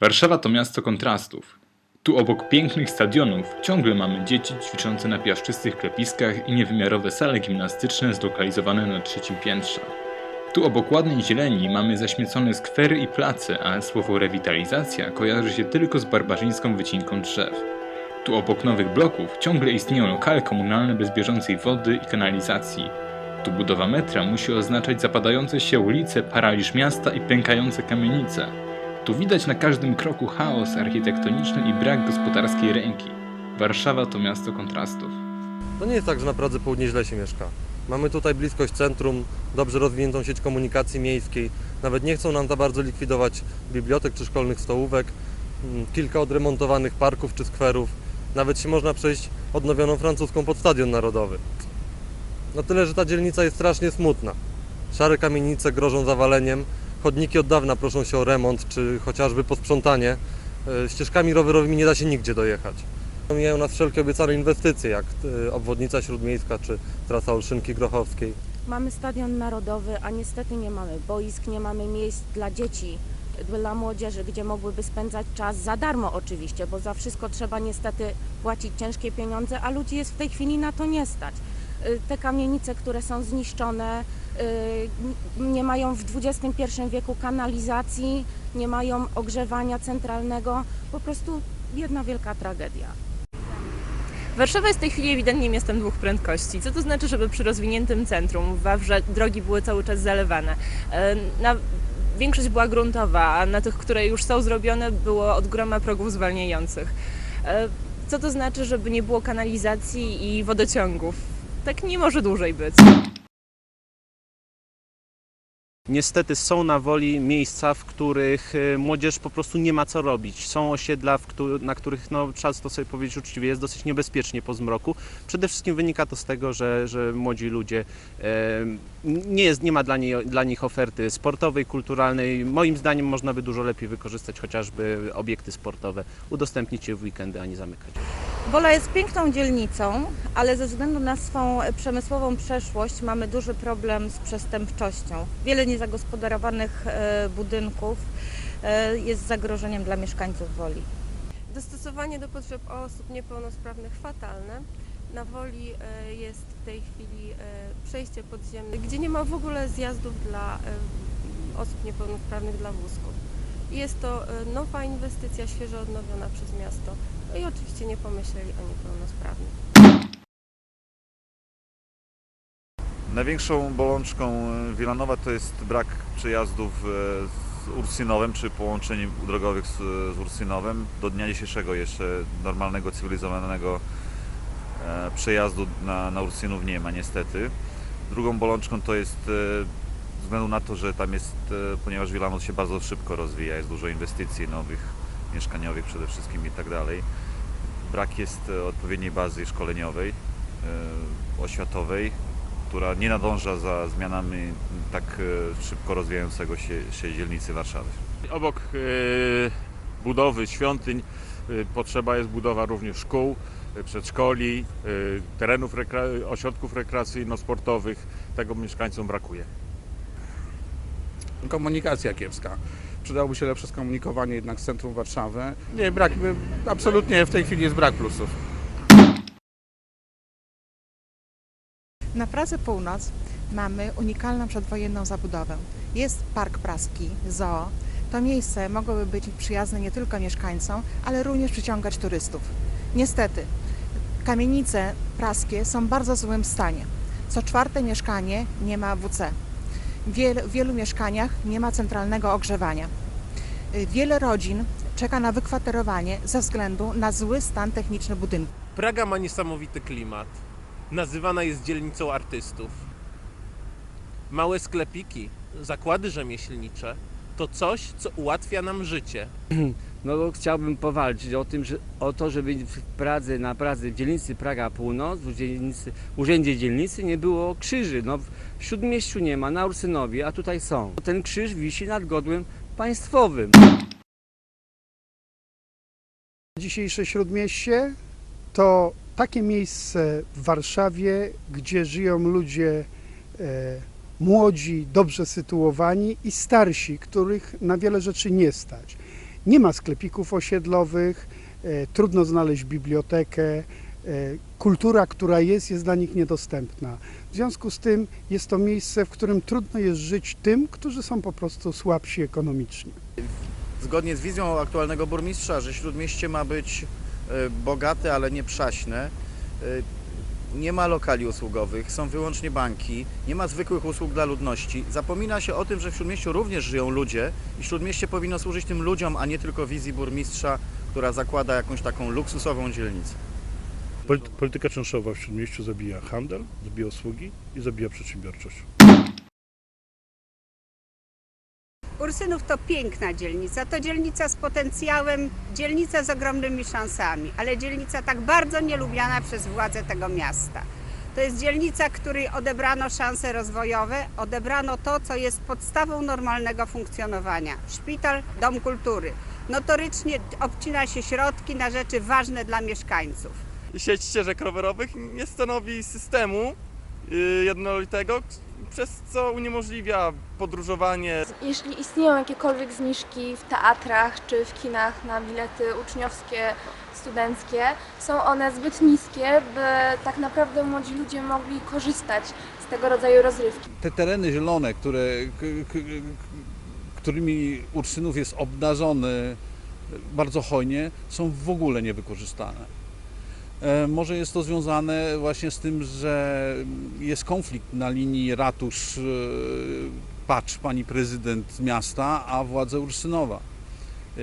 Warszawa to miasto kontrastów. Tu obok pięknych stadionów ciągle mamy dzieci ćwiczące na piaszczystych klepiskach i niewymiarowe sale gimnastyczne zlokalizowane na trzecim piętrze. Tu obok ładnej zieleni mamy zaśmiecone skwery i place, a słowo rewitalizacja kojarzy się tylko z barbarzyńską wycinką drzew. Tu obok nowych bloków ciągle istnieją lokale komunalne bez bieżącej wody i kanalizacji. Tu budowa metra musi oznaczać zapadające się ulice, paraliż miasta i pękające kamienice. Tu widać na każdym kroku chaos architektoniczny i brak gospodarskiej ręki. Warszawa to miasto kontrastów. To nie jest tak, że na Pradze Południe źle się mieszka. Mamy tutaj bliskość centrum, dobrze rozwiniętą sieć komunikacji miejskiej. Nawet nie chcą nam za bardzo likwidować bibliotek czy szkolnych stołówek. Mm, Kilka odremontowanych parków czy skwerów. Nawet się można przejść odnowioną francuską pod Stadion Narodowy. No tyle, że ta dzielnica jest strasznie smutna. Szare kamienice grożą zawaleniem, chodniki od dawna proszą się o remont czy chociażby posprzątanie. E, Ścieżkami rowerowymi nie da się nigdzie dojechać. Mijają nas wszelkie obiecane inwestycje, jak e, obwodnica śródmiejska czy trasa Olszynki Grochowskiej. Mamy stadion narodowy, a niestety nie mamy boisk, nie mamy miejsc dla dzieci, dla młodzieży, gdzie mogłyby spędzać czas za darmo oczywiście, bo za wszystko trzeba niestety płacić ciężkie pieniądze, a ludzi jest w tej chwili na to nie stać. Y, Te kamienice, które są zniszczone, nie mają w XXI wieku kanalizacji, nie mają ogrzewania centralnego, po prostu jedna wielka tragedia. Warszawa jest w tej chwili ewidentnie miastem dwóch prędkości. Co to znaczy, żeby przy rozwiniętym centrum w Wawrze drogi były cały czas zalewane? Na, większość była gruntowa, a na tych, które już są zrobione, było od groma progów zwalniających. E, Co to znaczy, żeby nie było kanalizacji i wodociągów? Tak nie może dłużej być. Niestety są na woli miejsca, w których e, młodzież po prostu nie ma co robić. Są osiedla, na których, no, trzeba to sobie powiedzieć uczciwie, jest dosyć niebezpiecznie po zmroku. Przede wszystkim wynika to z tego, że, że młodzi ludzie nie, jest, nie ma dla, dla nich oferty sportowej, kulturalnej. Moim zdaniem można by dużo lepiej wykorzystać chociażby obiekty sportowe, udostępnić je w weekendy, a nie zamykać. Wola jest piękną dzielnicą, ale ze względu na swą przemysłową przeszłość mamy duży problem z przestępczością. Wiele niezagospodarowanych e, budynków e, jest zagrożeniem dla mieszkańców Woli. Dostosowanie do potrzeb osób niepełnosprawnych fatalne. Na Woli e, jest w tej chwili przejście podziemne, gdzie nie ma w ogóle zjazdów dla osób niepełnosprawnych dla wózków. Jest to nowa inwestycja, świeżo odnowiona przez miasto. I oczywiście nie pomyśleli o niepełnosprawnych. Największą bolączką Wilanowa to jest brak przejazdów e, z Ursynowem, czy połączeń drogowych z, Ursynowem. Do dnia dzisiejszego jeszcze normalnego, cywilizowanego e, przejazdu na, na Ursynów nie ma niestety. Drugą bolączką to jest e, względu na to, że tam jest, ponieważ Wilanów się bardzo szybko rozwija, jest dużo inwestycji nowych, mieszkaniowych przede wszystkim i tak dalej. Brak jest e, odpowiedniej bazy szkoleniowej, e, oświatowej, która nie nadąża za zmianami tak e, szybko rozwijającego się, się dzielnicy Warszawy. Obok budowy świątyń potrzeba jest budowa również szkół, przedszkoli, terenów, rekre- ośrodków rekreacyjno-sportowych. Tego mieszkańcom brakuje. komunikacja kiepska. Przydałoby się lepsze skomunikowanie jednak z centrum Warszawy. Nie, brak, absolutnie w tej chwili jest brak plusów. Na Pradze Północ mamy unikalną przedwojenną zabudowę. Jest Park Praski, zoo. To miejsce mogłoby być przyjazne nie tylko mieszkańcom, ale również przyciągać turystów. Niestety, kamienice praskie są w bardzo złym stanie. Co czwarte mieszkanie nie ma WC. W wielu mieszkaniach nie ma centralnego ogrzewania. Y, Wiele rodzin czeka na wykwaterowanie ze względu na zły stan techniczny budynku. Praga ma niesamowity klimat. Nazywana jest dzielnicą artystów. Małe sklepiki, zakłady rzemieślnicze to coś, co ułatwia nam życie. No chciałbym powalczyć o tym, że, o to, żeby w Pradze, na Pradze, w dzielnicy Praga Północ, w, dzielnicy, urzędzie dzielnicy nie było krzyży. No, w Śródmieściu nie ma, na Ursynowie, a tutaj są. Ten krzyż wisi nad godłem państwowym. Dzisiejsze Śródmieście to takie miejsce w Warszawie, gdzie żyją ludzie e, młodzi, dobrze sytuowani i starsi, których na wiele rzeczy nie stać. Nie ma sklepików osiedlowych, e, trudno znaleźć bibliotekę. e, Kultura, która jest, jest dla nich niedostępna. W związku z tym jest to miejsce, w którym trudno jest żyć tym, którzy są po prostu słabsi ekonomicznie. zgodnie z wizją aktualnego burmistrza, że Śródmieście ma być e, bogate, ale nie przaśne. Nie ma lokali usługowych, są wyłącznie banki, nie ma zwykłych usług dla ludności. Zapomina się o tym, że w Śródmieściu również żyją ludzie i Śródmieście powinno służyć tym ludziom, a nie tylko wizji burmistrza, która zakłada jakąś taką luksusową dzielnicę. Polit- Polityka czynszowa w Śródmieściu zabija handel, zabija usługi i zabija przedsiębiorczość. Ursynów to piękna dzielnica, to dzielnica z potencjałem, dzielnica z ogromnymi szansami, ale dzielnica tak bardzo nielubiana przez władze tego miasta. To jest dzielnica, której odebrano szanse rozwojowe, odebrano to, co jest podstawą normalnego funkcjonowania. Szpital, dom kultury. Notorycznie obcina się środki na rzeczy ważne dla mieszkańców. sieć ścieżek rowerowych nie stanowi systemu y, jednolitego, przez co uniemożliwia podróżowanie. Jeśli istnieją jakiekolwiek zniżki w teatrach czy w kinach na bilety uczniowskie, studenckie, są one zbyt niskie, by tak naprawdę młodzi ludzie mogli korzystać z tego rodzaju rozrywki. te tereny zielone, które, k, k, którymi Urszynów jest obdarzony bardzo hojnie, są w ogóle niewykorzystane. E, Może jest to związane właśnie z tym, że jest konflikt na linii ratusz, e, patrz pani prezydent miasta, a władze Urszynowa. E,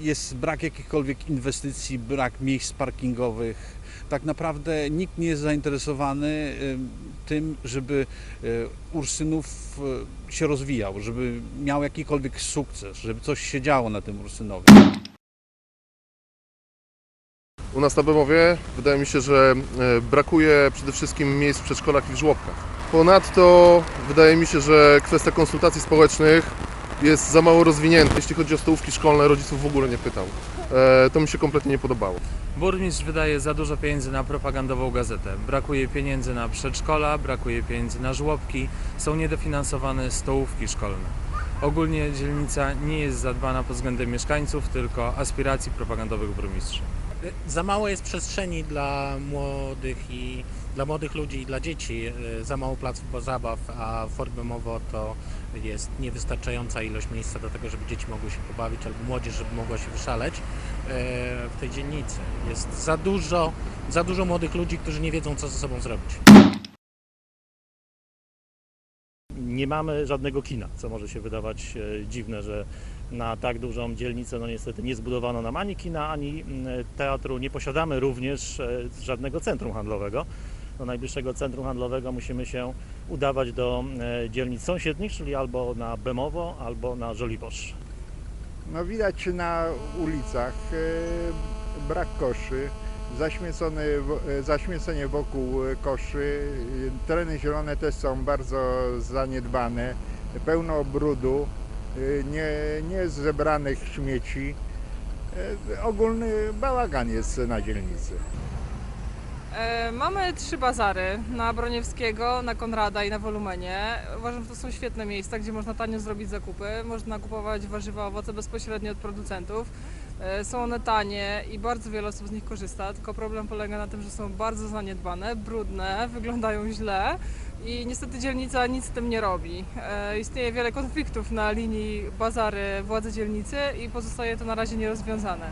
Jest brak jakichkolwiek inwestycji, brak miejsc parkingowych. Tak naprawdę nikt nie jest zainteresowany tym, żeby Ursynów się rozwijał, żeby miał jakikolwiek sukces, żeby coś się działo na tym Ursynowie. U nas na Bemowie wydaje mi się, że e, brakuje przede wszystkim miejsc w przedszkolach i w żłobkach. Ponadto wydaje mi się, że kwestia konsultacji społecznych jest za mało rozwinięta. Jeśli chodzi o stołówki szkolne, rodziców w ogóle nie pytał. E, To mi się kompletnie nie podobało. Burmistrz wydaje za dużo pieniędzy na propagandową gazetę. Brakuje pieniędzy na przedszkola, brakuje pieniędzy na żłobki, są niedofinansowane stołówki szkolne. Ogólnie dzielnica nie jest zadbana pod względem mieszkańców, tylko aspiracji propagandowych burmistrza. Za mało jest przestrzeni dla młodych i dla młodych ludzi i dla dzieci, e, za mało placów zabaw, a w Forbemowo to jest niewystarczająca ilość miejsca do tego, żeby dzieci mogły się pobawić albo młodzież, żeby mogła się wyszaleć e, w tej dzielnicy. Jest za dużo, za dużo młodych ludzi, którzy nie wiedzą, co ze sobą zrobić. nie mamy żadnego kina, co może się wydawać e, dziwne, że na tak dużą dzielnicę no niestety nie zbudowano nam ani kina, ani mm, teatru. Nie posiadamy również e, żadnego centrum handlowego. Do najbliższego centrum handlowego musimy się udawać do e, dzielnic sąsiednich, czyli albo na Bemowo, albo na Żoliborz. No widać na ulicach e, brak koszy, e, zaśmiecenie wokół koszy, tereny zielone też są bardzo zaniedbane, pełno brudu, nie, nie zebranych śmieci. E, Ogólny bałagan jest na dzielnicy. E, Mamy trzy bazary na Broniewskiego, na Konrada i na Wolumenie. Uważam, że to są świetne miejsca, gdzie można tanio zrobić zakupy. Można kupować warzywa, owoce bezpośrednio od producentów. E, Są one tanie i bardzo wiele osób z nich korzysta, tylko problem polega na tym, że są bardzo zaniedbane, brudne, wyglądają źle i niestety dzielnica nic z tym nie robi. E, Istnieje wiele konfliktów na linii bazary władze dzielnicy i pozostaje to na razie nierozwiązane.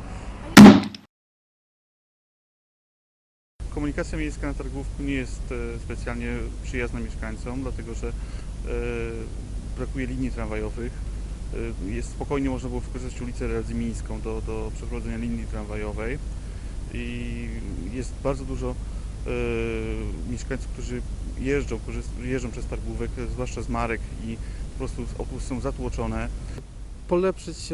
Komunikacja miejska na targówku nie jest e, specjalnie przyjazna mieszkańcom, dlatego że brakuje linii tramwajowych. E, Jest spokojnie można było wykorzystać ulicę Radzymińską do, do przeprowadzenia linii tramwajowej i jest bardzo dużo e, mieszkańców, którzy jeżdżą, jeżdżą przez targówek, zwłaszcza z Marek i po prostu autobusy są zatłoczone. polepszyć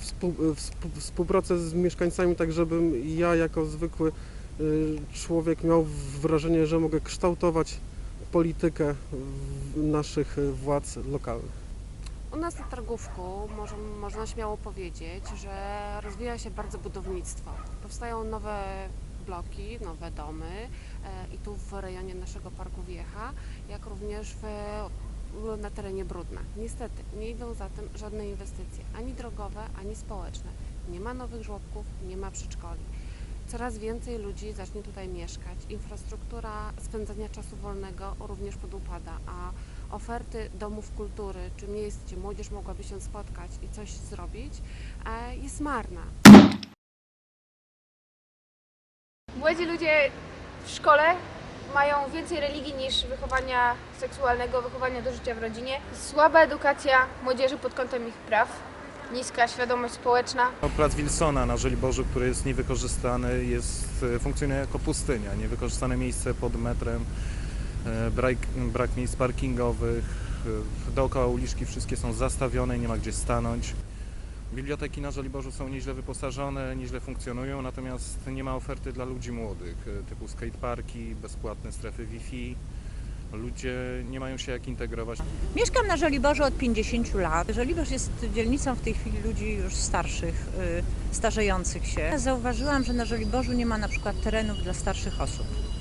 współ, współ, współpracę z mieszkańcami, tak żebym ja jako zwykły e, człowiek miał wrażenie, że mogę kształtować politykę naszych władz lokalnych. U nas na Targówku może, można śmiało powiedzieć, że rozwija się bardzo budownictwo. Powstają nowe bloki, nowe domy e, i tu w rejonie naszego Parku Wiecha, jak również w na terenie brudne. Niestety, nie idą za tym żadne inwestycje, ani drogowe, ani społeczne. Nie ma nowych żłobków, nie ma przedszkoli. Coraz więcej ludzi zacznie tutaj mieszkać. Infrastruktura spędzania czasu wolnego również podupada, a oferty domów kultury czy miejsc, gdzie młodzież mogłaby się spotkać i coś zrobić, e, jest marna. Młodzi ludzie w szkole mają więcej religii niż wychowania seksualnego, wychowania do życia w rodzinie. Słaba edukacja młodzieży pod kątem ich praw, niska świadomość społeczna. Plac Wilsona na Żoliborzu, który jest niewykorzystany, jest, e, funkcjonuje jako pustynia, niewykorzystane miejsce pod metrem, brak, brak miejsc parkingowych, e, dookoła uliczki wszystkie są zastawione, nie ma gdzie stanąć. Biblioteki na Żoliborzu są nieźle wyposażone, nieźle funkcjonują, natomiast nie ma oferty dla ludzi młodych, e, typu skateparki, bezpłatne strefy Wi-Fi. Ludzie nie mają się jak integrować. Mieszkam na Żoliborzu od 50 lat. Żoliborz jest dzielnicą w tej chwili ludzi już starszych, starzejących się. Zauważyłam, że na Żoliborzu nie ma na przykład terenów dla starszych osób.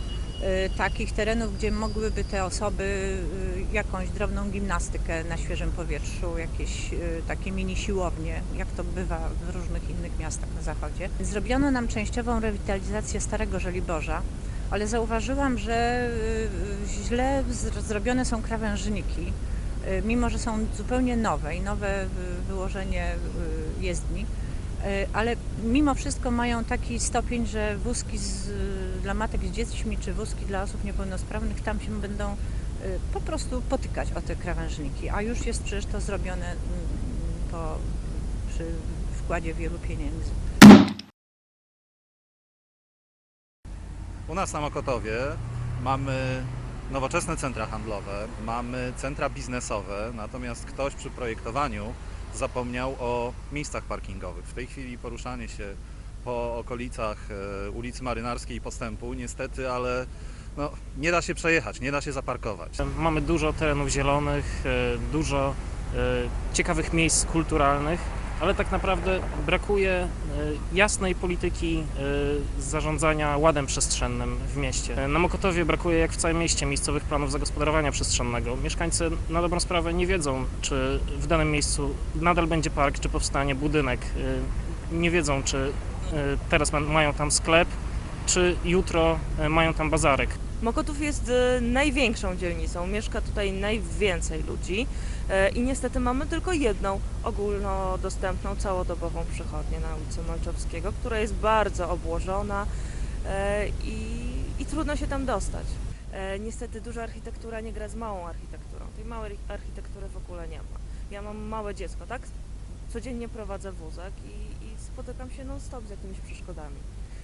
Y, Takich terenów, gdzie mogłyby te osoby y, jakąś drobną gimnastykę na świeżym powietrzu, jakieś y, takie mini siłownie, jak to bywa w różnych innych miastach na zachodzie. Zrobiono nam częściową rewitalizację Starego Żoliborza, ale zauważyłam, że źle zrobione są krawężniki, mimo że są zupełnie nowe i nowe wyłożenie jezdni, ale mimo wszystko mają taki stopień, że wózki z, dla matek z dziećmi czy wózki dla osób niepełnosprawnych tam się będą y, po prostu potykać o te krawężniki, a już jest przecież to zrobione mm, po, przy wkładzie wielu pieniędzy. U nas na Mokotowie mamy nowoczesne centra handlowe, mamy centra biznesowe, natomiast ktoś przy projektowaniu zapomniał o miejscach parkingowych. W tej chwili poruszanie się po okolicach e, ulicy Marynarskiej i Postępu niestety, ale no, nie da się przejechać, nie da się zaparkować. Mamy dużo terenów zielonych, e, dużo e, ciekawych miejsc kulturalnych, ale tak naprawdę brakuje e, jasnej polityki e, zarządzania ładem przestrzennym w mieście. E, Na Mokotowie brakuje, jak w całym mieście, miejscowych planów zagospodarowania przestrzennego. Mieszkańcy na dobrą sprawę nie wiedzą, czy w danym miejscu nadal będzie park, czy powstanie budynek. Nie wiedzą, czy teraz ma- mają tam sklep, czy jutro mają tam bazarek. Mokotów jest e, największą dzielnicą, mieszka tutaj najwięcej ludzi e, i niestety mamy tylko jedną ogólnodostępną, całodobową przychodnię na ulicy Malczowskiego, która jest bardzo obłożona e, i, i trudno się tam dostać. Niestety duża architektura nie gra z małą architekturą, tej małej architektury w ogóle nie ma. Ja mam małe dziecko, tak? Codziennie prowadzę wózek i, i spotykam się non-stop z jakimiś przeszkodami.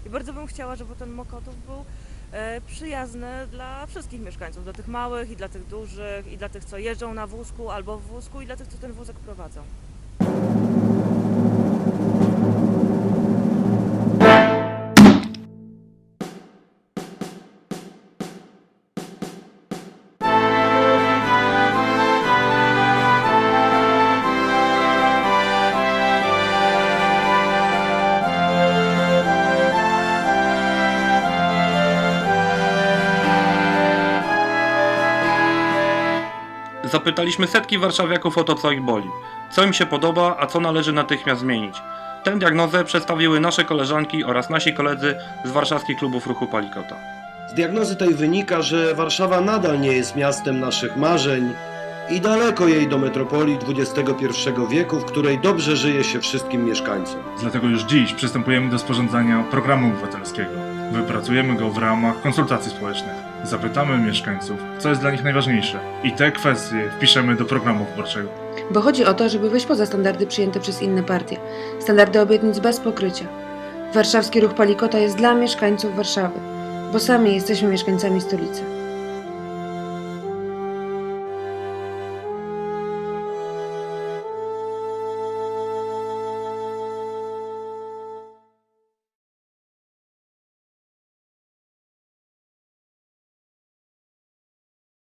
I bardzo bym chciała, żeby ten Mokotów był e, przyjazny dla wszystkich mieszkańców, dla tych małych i dla tych dużych, i dla tych, co jeżdżą na wózku albo w wózku, i dla tych, co ten wózek prowadzą. Zapytaliśmy setki warszawiaków o to, co ich boli, co im się podoba, a co należy natychmiast zmienić. Tę diagnozę przedstawiły nasze koleżanki oraz nasi koledzy z warszawskich klubów ruchu Palikota. Z diagnozy tej wynika, że Warszawa nadal nie jest miastem naszych marzeń i daleko jej do metropolii XXI wieku, w której dobrze żyje się wszystkim mieszkańcom. Dlatego już dziś przystępujemy do sporządzania programu obywatelskiego. Wypracujemy go w ramach konsultacji społecznych. Zapytamy mieszkańców, co jest dla nich najważniejsze i te kwestie wpiszemy do programu wyborczego. Bo chodzi o to, żeby wyjść poza standardy przyjęte przez inne partie. Standardy obietnic bez pokrycia. Warszawski ruch Palikota jest dla mieszkańców Warszawy, bo sami jesteśmy mieszkańcami stolicy.